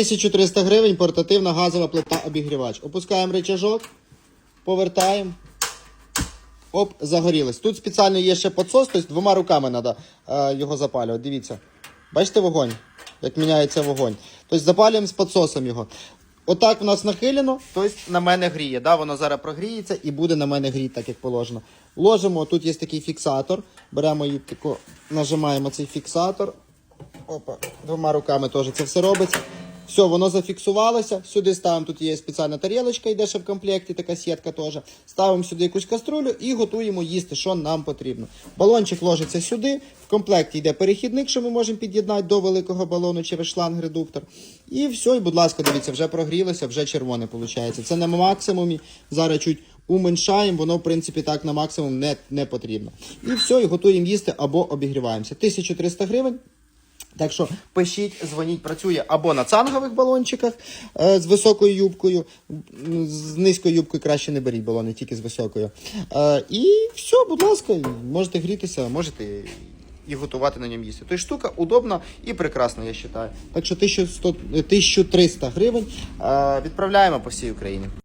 1300 гривень портативна газова плита обігрівач. Опускаємо рычажок, повертаємо. Оп, загорілось. Тут спеціально є ще підсос, тобто двома руками треба е, його запалювати. Дивіться. Бачите вогонь? Як міняється вогонь. Тобто запалюємо з підсосом його. Отак в нас нахилено, тобто на мене гріє. Да? Воно зараз прогріється і буде на мене гріти, так як положено. Ложимо, тут є такий фіксатор. Беремо тако, нажимаємо цей фіксатор. Опа, двома руками теж це все робиться. Все, воно зафіксувалося. Сюди ставимо, тут є спеціальна тарілочка, йде ще в комплекті, така сітка теж. Ставимо сюди якусь каструлю і готуємо їсти, що нам потрібно. Балончик ложиться сюди. В комплекті йде перехідник, що ми можемо під'єднати до великого балону через шланг-редуктор. І все, і будь ласка, дивіться, вже прогрілося, вже червоне виходить. Це на максимумі. Зараз чуть уменьшаємо, воно, в принципі, так на максимум не, не потрібно. І все, і готуємо їсти або обігріваємося. 1300 гривень. Так що пишіть, дзвоніть, працює або на цангових балончиках е, з високою юбкою. З низькою юбкою краще не беріть балони, тільки з високою. Е, і все, будь ласка, можете грітися, можете і готувати на ньому їсти. Тобто штука удобна і прекрасна, я вважаю. Так що 1100, е, 1300 гривень е, відправляємо по всій Україні.